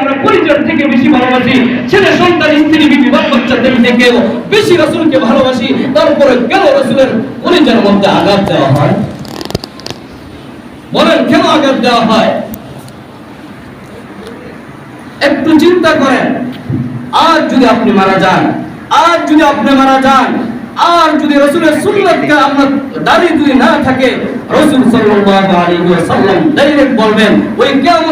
আমরা পরিচয় থেকে বেশি ভালোবাসি। ছেলে, সন্তান, স্ত্রী, বিবি বাল বাচ্চাদের থেকেও বেশি রসুলকে ভালোবাসি তারপরে কেন রসুলের পরিচয়ের মধ্যে আঘাত দেওয়া হয়? বলেন, কেন আঘাত দেওয়া হয়? একটু চিন্তা করেন, আর যদি আপনি মারা যান, আর যদি আপনি মারা যান, আর যদি রসুলের সুন্নতকে আপনার দাড়ি যদি না থাকে, রসুল সাল্লাল্লাহু আলাইহি ওয়াসাল্লাম ডাইরেক্ট বলবেন, ওই কিয়ামতের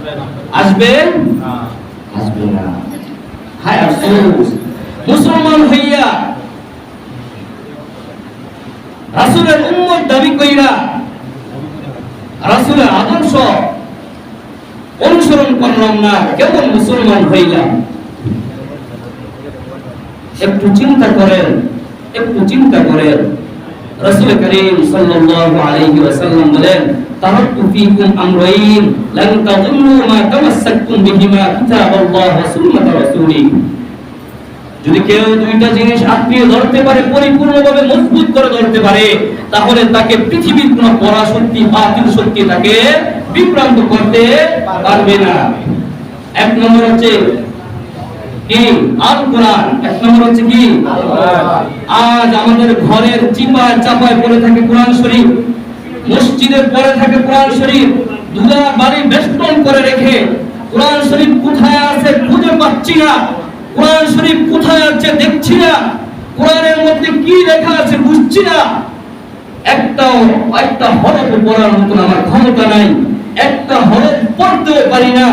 আসবে? আসবে না। হায় আফসোস। মুসলমান হইয়া রাসূলের উম্মত দাবি কইরা রাসূলের আদর্শ অনুসরণ করলাম না কেমন মুসলমান হইলাম? একটু চিন্তা করেন একটু চিন্তা করেন। রাসূল করিম সাল্লাল্লাহু আলাইহি ওয়াসাল্লাম বলেন তারাকতু ফীকুম আমরাইন লান তাযিল্লু মা তামাসসাকতুম বিহিমা কিতাবাল্লাহ ওয়া সুন্নাত রাসূলি। যদি কেউ দুইটা জিনিস আত্মীয় ধরতে পারে পরিপূর্ণভাবে মজবুত করে ধরতে পারে তাহলে তাকে পৃথিবীর কোন পরা শক্তি বাতিল শক্তি তাকে বিভ্রান্ত করতে পারবে না। এক নম্বর হচ্ছে কি? আল কোরআন এক নম্বর হচ্ছে কি? আজ আমাদের ঘরের চিপায় চাপায় পড়ে থাকে কোরআন শরীফ। মসজিদে পরে থাকে কোরআন শরীফ। দুলা বাড়ি বেষ্টন করে রেখে কোরআন শরীফ কোথায় আছে খুঁজে পাচ্ছি না। কোরআন শরীফ কোথায় আছে দেখছি না। কোরআনের মধ্যে কি লেখা আছে বুঝছি না। একটাও একটা হরফ পড়ার মতন আমার ক্ষমতা নাই। একটা হরফ পড়তেও পারি না।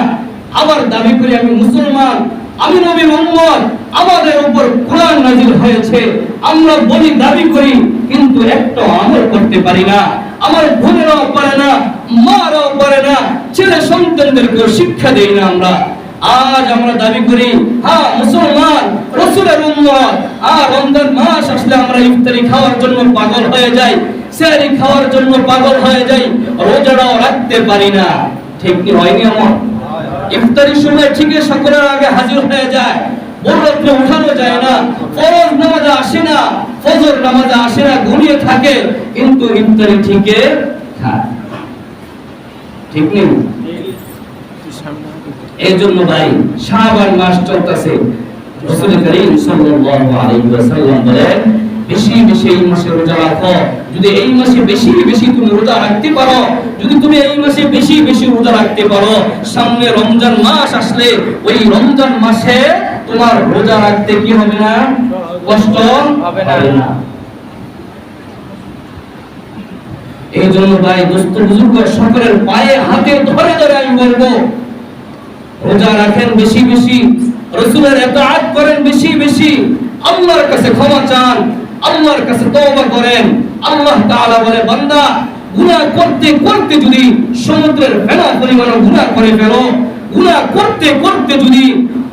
আবার দাবি করি আমি মুসলমান, আমি নবীর উম্মত আমাদের উপর কোরআন নাজিল হয়েছে। আমরা বলি দাবি করি, কিন্তু একটা আমল করতে পারি না। আমার বোনেরাও পারে না, মারাও পারে না, ছেলে সন্তানদেরকে শিক্ষা দেই না আমরা। আজ আমরা দাবি করি হ্যাঁ মুসলমান, রসুলের উম্মত, আর রমজান মাস আসলে আমরা ইফতারি খাওয়ার জন্য পাগল হয়ে যাই, সেহরি খাওয়ার জন্য পাগল হয়ে যাই, রোজাটাও রাখতে পারি না। ঠিক কি হয়নি আমার ইফতারির সময় ঠিক সকলের আগে হাজির হয়ে যায়। উঠানো যায় না। আসে না। ফজর আসে না, ঘুমিয়ে থাকে। কিন্তু ইফতারি ঠিক নেই? এই জন্য ভাই মাস চলতেছে। করিম সাল্লাল্লাহু আলাইহি ওয়াসাল্লাম বলেন, বেশি বেশি এই মাসে রোজা রাখো। যদি এই মাসে বেশি বেশি তুমি রোজা রাখতে পারো, যদি তুমি এই মাসে বেশি বেশি রোজা রাখতে পারো, সামনে রমজান মাস আসলে ওই রমজান মাসে তোমার রোজা রাখতে কি হবে না? কষ্ট হবে না। এই জন্য ভাই দোস্ত বুজুর্গ সকলের পায়ে হাতে ধরে ধরে আমি বলব রোজা রাখেন বেশি বেশি রসুলের এতাআত করেন বেশি বেশি। আল্লাহর কাছে ক্ষমা চান আল্লাহর কাছে তওবা করেন। আল্লাহ তাআলা বলে বান্দা গুনাহ করতে করতে যদি সমুদ্রের ফেনা পরিমাণ গুনাহ করে ফেলো গুনাহ করতে করতে যদি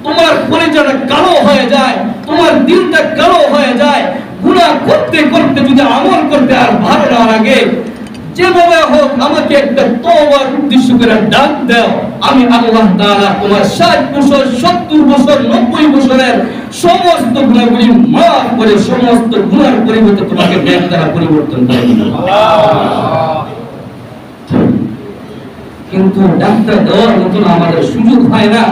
তোমার কলিজাটা কালো হয়ে যায়, তোমার দিলটা কালো হয়ে যায়, গুনাহ করতে করতে যদি আমল করতে আর ভালো না লাগে, যেভাবে হোক আমাকে একটা তওবার উদ্দেশ্য করে ডাক দাও। আমি আল্লাহ তাআলা তোমার 60 বছর 70 বছর 90 বছরের সমস্ত গুনাহগুলি মাফ করে সমস্ত গুণার পরিবর্তে তোমাকে ন্যায় দ্বারা পরিবর্তন করে কিন্তু ডাক্তার দেওয়ার মতন আমাদের সুযোগ হয় না।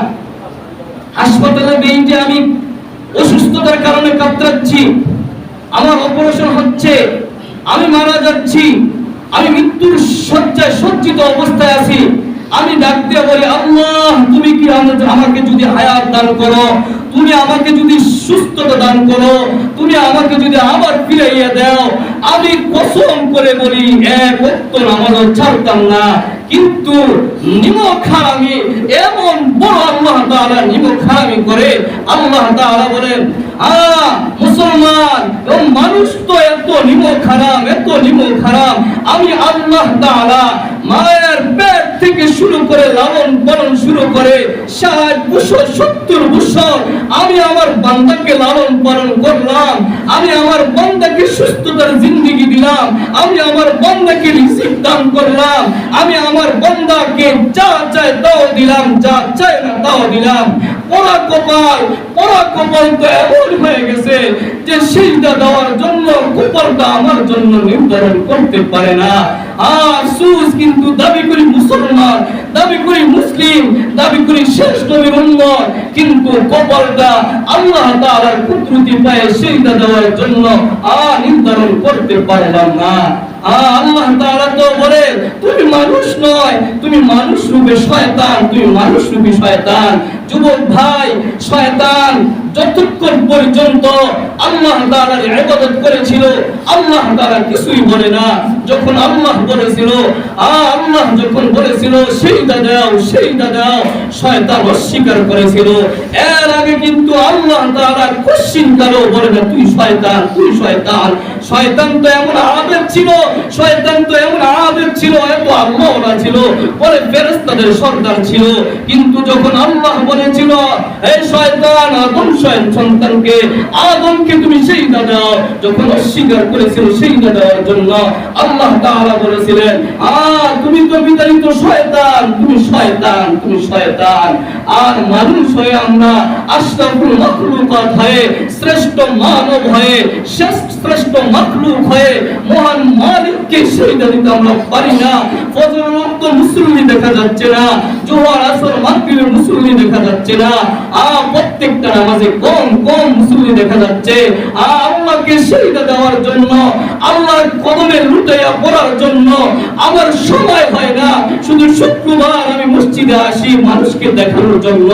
হাসপাতালে বেইটে আমি অসুস্থতার কারণে কাতরাচ্ছি। আমার অপারেশন হচ্ছে, আমি মারা যাচ্ছি, আমি মৃত্যুর শয্যায় সজ্জিত অবস্থায় আছি। আমি ডাকতে বলি, আল্লাহ, তুমি কি আমা- আমাকে যদি হায়াত দান করো, তুমি আমাকে যদি সুস্থতা দান করো, তুমি আমাকে যদি আবার ফিরাইয়া দাও, আমি কসম করে বলি, এক নামাজও ছাড়তাম না। কিন্তু নিমখারামি এমন বড় আল্লাহ তাআলা নিমখারামি করে আল্লাহ তাআলা বলেন, আ, মুসলমান ও মানুষ তো এত নিমখারাম এত নিমখারাম আমি আল্লাহ তাআলা মায়ের পেট থেকে শুরু করে লালন পালন শুরু করে ষাট বছর, সত্তর বছর আমি আমার বান্দাকে লালন পালন করলাম, আমি আমার বান্দাকে সুস্থতার জিন্দিগি দিলাম, আমি আমার বান্দাকে রিজিক দান করলাম, আমি আমার বান্দাকে যা চায় তাও দিলাম, যা চায় না তাও দিলাম। পরা কপাল পরা কপাল তো এমন হয়ে গেছে যে সিজদা দেওয়ার জন্য, কপালটা আমার জন্য নির্ধারণ করতে পারে না। আর কিন্তু দাবি করি মুসলমান, দাবি করি মুসলিম, দাবি করি শ্রেষ্ঠ নিবন্ধন কিন্তু কপালটা আল্লাহ তাআলার কুদরতি পায়ে সিজদা দেওয়ার জন্য আর নির্ধারণ করতে পারলাম না। আ- আল্লাহ তাআলা তো বলে তুমি মানুষ নয়, তুমি মানুষ রূপে শয়তান, তুমি মানুষ রূপে শয়তান। যুবক ভাই, শয়তান যতক্ষণ পর্যন্ত আল্লাহ তাআলার ইবাদত করেছিল, আল্লাহ তাআলা কিছুই বলে না। যখন আল্লাহ বলেছিল আল্লাহ যখন বলেছিল, সেইটা দাও সেইটা দাও, শয়তান অস্বীকার করেছিল। এর আগে কিন্তু আল্লাহ তাআলা কোশ্চিন কালো বলে না, তুই শয়তান তুই শয়তান। শয়তান তো এমন আবেদ ছিল, শয়তান তো এমন আবেগ ছিল, এত আল্লাহওয়ালা ছিল, বলে ফেরেশতাদের সর্দার ছিল। কিন্তু যখন আল্লাহ বলেছিল এই শয়তান আদম শয়ন সন্তানকে, আদমকে তুমি সেই দাও। যখন অস্বীকার করেছিল সেই দেওয়ার জন্য আল্লাহ তাআলা বলেছিলেন, আ, তুমি তো বিতাড়িত শয়তান, তুমি শয়তান তুমি শয়তান। আর মানুষ হয়ে আমরা আশরাফুল মাখলুকাত হয়ে, শ্রেষ্ঠ মানব হয়ে, শ্রেষ্ঠ মাখলুক হয়ে, মহান মালিককে সেজদা দিতে আমরা পারি না। ফজর ওয়াক্ত মুসল্লি দেখা যাচ্ছে না জোহর আসর মাগরিবের মুসল্লি দেখা যাচ্ছে না। আ, প্রত্যেকটা নামাজে কম কম মুসল্লি দেখা যাচ্ছে আ আল্লাহকে সেজদা দেওয়ার জন্য, আল্লাহর কদমে লুটাইয়া পড়ার জন্য আমার সময় হয় না। শুধু শুক্রবার আমি মসজিদে আসি মানুষকে দেখানোর জন্য।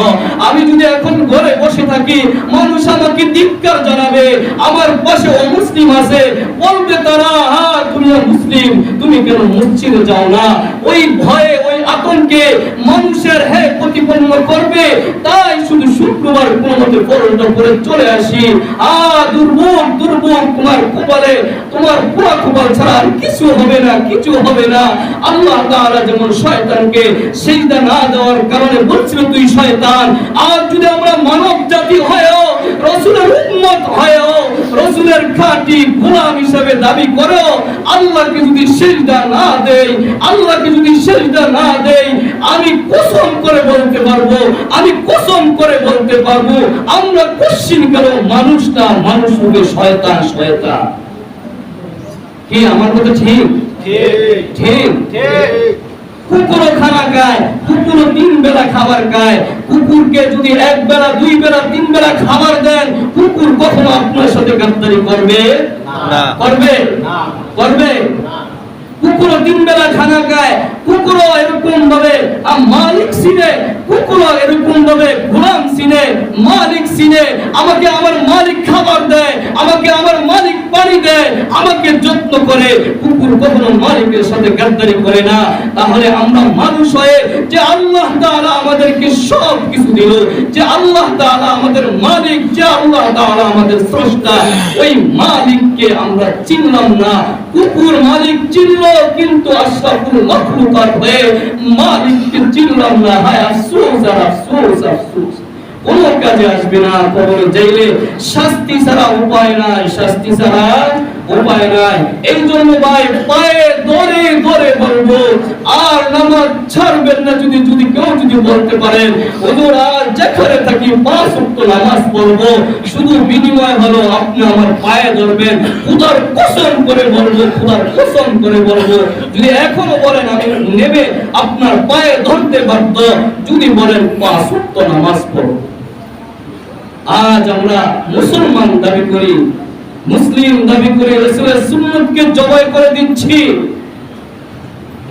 আমি যদি এখন ঘরে বসে থাকি, মানুষ আমাকে ধিক্কার জানাবে, আমার পাশে অমুসলিম আছে। বলবে তারা হ্যাঁ তুমি মুসলিম, তুমি কেন মসজিদে যাও না? ওই ভয়ে, ওই আতঙ্কে মানুষের হ্যাঁ প্রতিপন্ন করবে। তাই শুধু শুক্রবার কোন মতে পরন্ত করে চলে আসি। আ তোমার কপালে, তোমার পুরা কপাল ছাড়া আর কিছু হবে না, কিছু হবে না। আল্লাহ তাআলা যেমন শয়তানকে সিজদা না দেওয়ার কারণে বলছিল, তুই শয়তান আর যদি আমরা মানব জাতি হয়েও রসুলের উম্মত হয়েও রসুলের খাঁটি গোলাম হিসেবে দাবি করো আল্লাহকে যদি সেজদা না দেই আল্লাহকে যদি সেজদা না দেই আমি কসম করে বলতে পারব আমি কসম করে বলতে পারব আমরা কোশ্চিন কেন মানুষটা মানুষ হবে শয়তান শয়তান। কি আমার কথা ঠিক? ঠিক। কুকুরও খানা খায় কুকুরও তিন বেলা খাবার খায়। কুকুরকে যদি এক বেলা দুই বেলা তিন বেলা খাবার দেন কুকুর কখনো আপনার সাথে গাদ্দারি করবে। করবে? করবে? কুকুরও তিন বেলা খানা খায় কুকুরও এরকম ভাবে মালিক সিনে, কুকুরও এরকম ভাবে গোলাম সিনে, মালিক সিনে, আমাকে আমার মালিক খাবার দেয়, আমাকে আমার মালিক পানি দেয়, আমাকে যত্ন করে। কুকুর কখনো মালিকের সাথে করে না। তাহলে আমরা মানুষ হয়ে যে আল্লাহ তাআলা আমাদেরকে সব কিছু দিল, যে আল্লাহ তাআলা আমাদের মালিক, যে আল্লাহ তাআলা আমাদের স্রষ্টা, ওই মালিককে আমরা চিনলাম না। কুকুর মালিক চিনল, কিন্তু আশরাফুল মাখলুকাত হয়ে মালিককে চিনলাম না। হায় আফসোস, আর আফসোস আফসোস। কোন কাজে আসবে না কবর যাইলে শাস্তি ছাড়া উপায় নাই, শাস্তি ছাড়া উপায় নাই এই জন্য ভাই বলব আর নামাজ ছাড়বেন না যদি যদি কেউ যদি বলতে পারেন হুজুর, আর যেখানে থাকি পাঁচ নামাজ পড়ব। শুধু বিনিময় হলো আপনি আমার পায়ে ধরবেন। খুদার করে বলব, খুদার করে বলব, যদি এখনও বলেন আমি নেবে আপনার পায়ে ধরতে বাধ্য, যদি বলেন পাঁচ নামাজ পড়ো আজ আমরা মুসলমান দাবি করি মুসলিম দাবি করে রসুলের সুন্নতকে জবাই করে দিচ্ছি।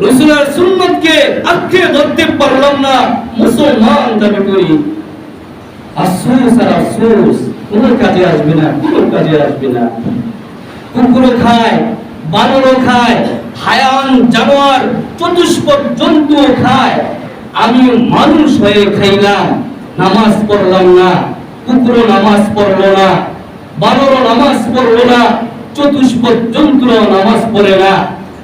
রসুলের সুন্নতকে আঁকড়ে ধরতে পারলাম না। মুসলমান দাবি করি। আফসোস আর আফসোস, কোন কাজে আসবে না, কোন কাজে আসবে না। কুকুরও খায়, বানরও খায়, হায়ান, জানোয়ার, চতুষ্পদ জন্তু খায়। আমি মানুষ হয়ে খাইলাম, নামাজ পড়লাম না, কুকুরও নামাজ পড়ল না। বানরও নামাজ পড়ল না চতুষ্পদ জন্তু নামাজ পড়ে না।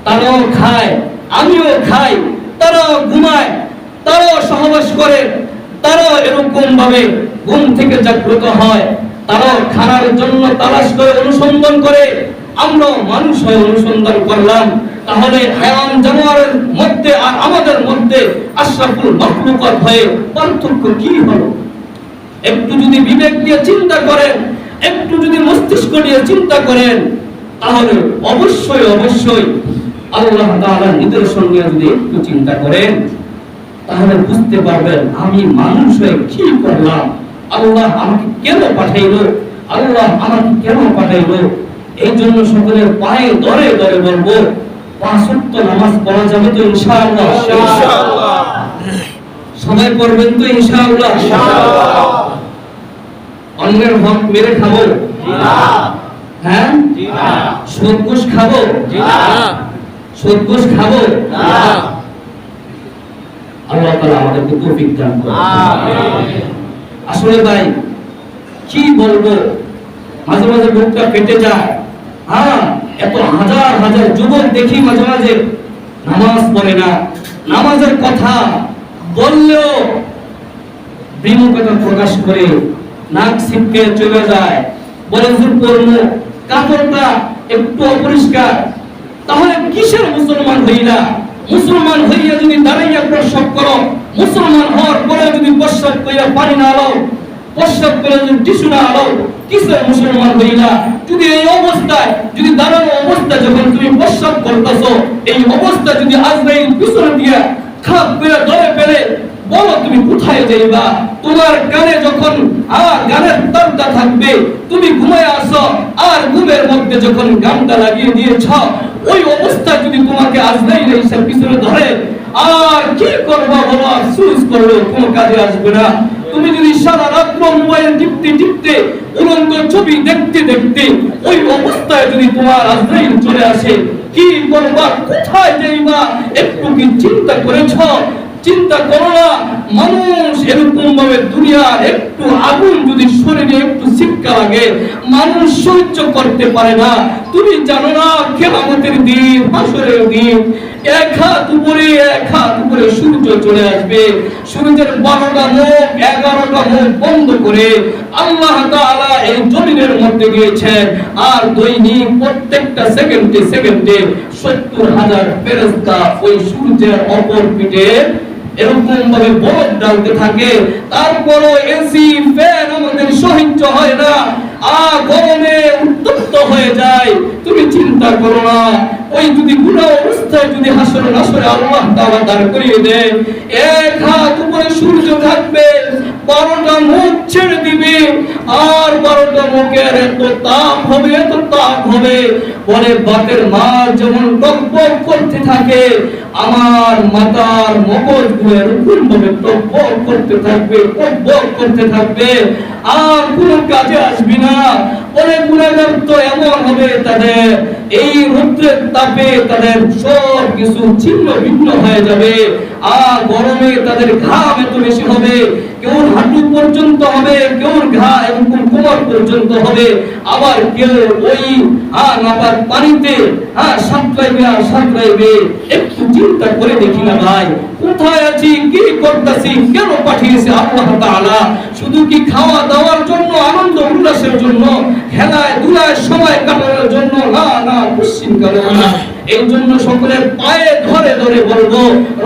তারাও খায়, আমিও খাই, তারাও ঘুমায়, তারাও সহবাস করে, তারাও এরকম ভাবে ঘুম থেকে জাগ্রত হয়। তারাও খানার জন্য তালাশ করে, অনুসন্ধান করে। আমরাও মানুষ হয়ে অনুসন্ধান করলাম। তাহলে হায়ান জানোয়ারের মধ্যে আর আমাদের মধ্যে আশরাফুল মখলুকাত হয়ে পার্থক্য কি হলো? একটু যদি বিবেক দিয়ে চিন্তা করেন একটু যদি মস্তিষ্ক দিয়ে চিন্তা করেন তাহলে অবশ্যই অবশ্যই আল্লাহ তাআলা নিদর্শন নিয়ে যদি একটু চিন্তা করেন তাহলে বুঝতে পারবেন আমি মানুষ হয়ে কি করলাম? আল্লাহ আমাকে কেন পাঠাইলো? আল্লাহ আমাকে কেন পাঠাইলো? এই জন্য সকলের পায়ে ধরে ধরে বলব পাঁচ ওয়াক্ত নামাজ পড়া যাবে তো ইনশাআল্লাহ। ইনশাআল্লাহ। সবাই পড়বেন তো ইনশাআল্লাহ। অন্যের হক মেরে খাব। হ্যাঁ? সুদ খাব? সুদ খাব? আল্লাহ তাআলা আমাদেরকে তৌফিক দান আসলে ভাই, কি বলব? মাঝে মাঝে বুকটা ফেটে যায়। হ্যাঁ এত হাজার হাজার যুবক দেখি মাঝে মাঝে নামাজ পড়ে না। নামাজের কথা বললেও বিমুখতা প্রকাশ করে নাক ছিটকে চলে যায়। বলে, হুজুর কাপড়টা একটু অপরিষ্কার। তাহলে কিসের মুসলমান হইলা? মুসলমান হইয়া যদি দাঁড়াইয়া প্রসব করো, মুসলমান হওয়ার পরে যদি প্রসব কইরা পানি না আলো প্রসব করে যদি টিস্যু না আলো, কিসের মুসলমান হইলা? যদি এই অবস্থায়, যদি দাঁড়ানো অবস্থা যখন তুমি প্রসব করতেছো, এই অবস্থা যদি আজরাইল পিছনে দিয়া খাপ করে ধরে ফেলে বলো তুমি কোথায় যাইবা? তোমার কানে যখন আর গানের তারটা থাকবে, তুমি ঘুমায় আসো, আর ঘুমের মধ্যে যখন গানটা লাগিয়ে দিয়েছ, ওই অবস্থা যদি তোমাকে আজরাইল এসে পিছনে ধরে, আর কি করবা বলো? আফসোস করল কোনো কাজে আসবে না। তুমি যদি সারা রাত্র মোবাইল টিপতে টিপতে উলঙ্গ ছবি দেখতে দেখতে, ওই অবস্থায় যদি তোমার আজরাইল চলে আসে, কি করবা? কোথায় যাইবা? একটু কি চিন্তা করেছ? চিন্তা করো না, মানুষ এরকম ভাবে দুনিয়ার একটু আগুন যদি শরীরে একটু শিক্ষা লাগে, মানুষ সহ্য করতে পারে না। তুমি জানো না কেমতের দিন, হাসরের দিন আর দৈনিক প্রত্যেকটা সত্তর হাজার ওই সূর্যের অপর পিঠে এরকম ভাবে বরফ ডালতে থাকে। তারপরও এসি ফ্যান আমাদের সহ্য হয় না। আ গরমে উত্তপ্ত হয়ে যায়। তুমি চিন্তা করো না। ওই যদি গুণা অবস্থায় যদি হাসরে নাসরে আল্লাহ তাআলা দাঁড় করিয়ে দেয়, এক হাত উপরে সূর্য থাকবে বারোটা মুখ ছেড়ে দিবে, আর বারোটা মুখের এত তাপ হবে এত তাপ হবে। বলে বাতের মার যেমন টকবক করতে থাকে, আমার মাতার মগজগুলো এরকম ভাবে টকবক করতে থাকবে, টকবক করতে থাকবে, আর কোনো কাজে আসবি না। অনেক গুণাগার তো এমন হবে তাদের। এই রৌদ্রের তাপে তাদের সব কিছু ছিন্ন ভিন্ন হয়ে যাবে। আর গরমে তাদের ঘাম এত বেশি হবে। কেউ হাঁটু পর্যন্ত হবে, কেউ ঘা এরকম কোমর পর্যন্ত হবে। আবার কেউ ওই হ্যাঁ আবার পানিতে হ্যাঁ সাঁতরাইবে আর সাঁতরাইবে। একটু চিন্তা করে দেখি না ভাই, কোথায় আছি, কি করতেছি, কেন পাঠিয়েছে আল্লাহ শুধু কি খাওয়া দাওয়ার জন্য আনন্দ উল্লাসের জন্য খেলায় দুলায় সময় কাটানোর কালো না এই জন্য সকলের পায়ে ধরে ধরে বলব,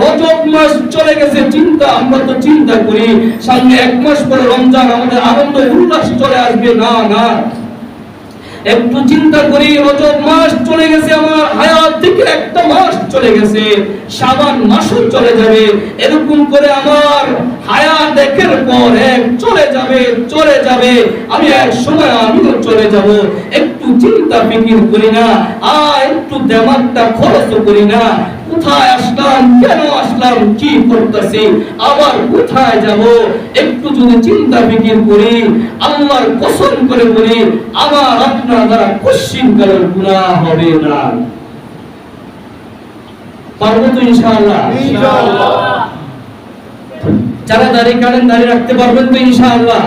রজব মাস চলে গেছে, চিন্তা, আমরা তো চিন্তা করি। সামনে এক মাস পরে রমজান, আমাদের আনন্দ, উল্লাস চলে আসবে। না না। একটু চিন্তা করি, রজব মাস চলে গেছে আমার হায়াত থেকে একটা মাস চলে গেছে সাবান মাসও চলে যাবে। এরকম করে আমার হায়াত একের পর এক চলে যাবে চলে যাবে। আমি এক সময় আমিও চলে যাব। চিন্তা ফিকির করি না আর একটু দেমাগটা খরচ করি না। কোথায় আসলাম কেন আসলাম কি করতেছি আবার কোথায় যাব? একটু যদি চিন্তা ফিকির করি আল্লাহর কসম করে বলি আমার আপনার দ্বারা পশ্চিম কালের গুণা হবে না। পারব তো ইনশাআল্লাহ? যারা দাড়ি কাটেন দাড়ি রাখতে পারবেন তো ইনশাআল্লাহ।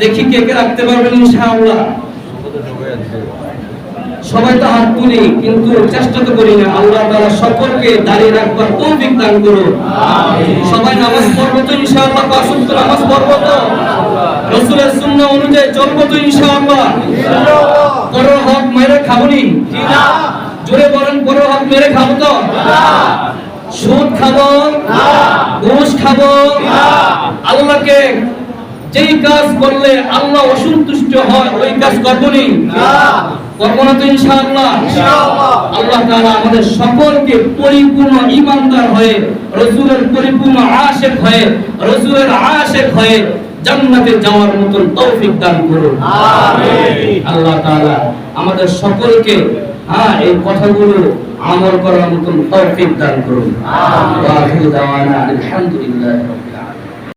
দেখি কে কে রাখতে পারবেন ইনশাআল্লাহ? সবাই তো হাত তুলি কিন্তু চেষ্টা তো করি না। আল্লাহ তাআলা সকলকে দাঁড়িয়ে রাখবার তৌফিক দান করুন। সবাই নামাজ পড়ব তো ইনশাআল্লাহ পাঁচ ওয়াক্ত নামাজ পড়ব তো? রাসূলের সুন্নাহ অনুযায়ী চলবো তো ইনশাআল্লাহ। পরো হক মেরে খাবনি? জোরে বলেন পরো হক মেরে খাব তো? সুদ খাব? ঘুষ খাব? আল্লাহকে যেই কাজ করলে আল্লাহ অসন্তুষ্ট হয় ওই কাজ করবনি করব না তো ইনশাআল্লাহ। আল্লাহ তাআলা আমাদের সকলকে পরিপূর্ণ হয়ে রাসূলের পরিপূর্ণ আশিক হয়ে রাসূলের আশিক হয়ে জান্নাতে যাওয়ার মতন তৌফিক দান করুন। আল্লাহ তাআলা আমাদের সকলকে হ্যাঁ এই কথাগুলো আমল করার মতন তৌফিক দান করুন। আমিন। ওয়া আখিরু দাওয়ানা আলহামদুলিল্লাহ।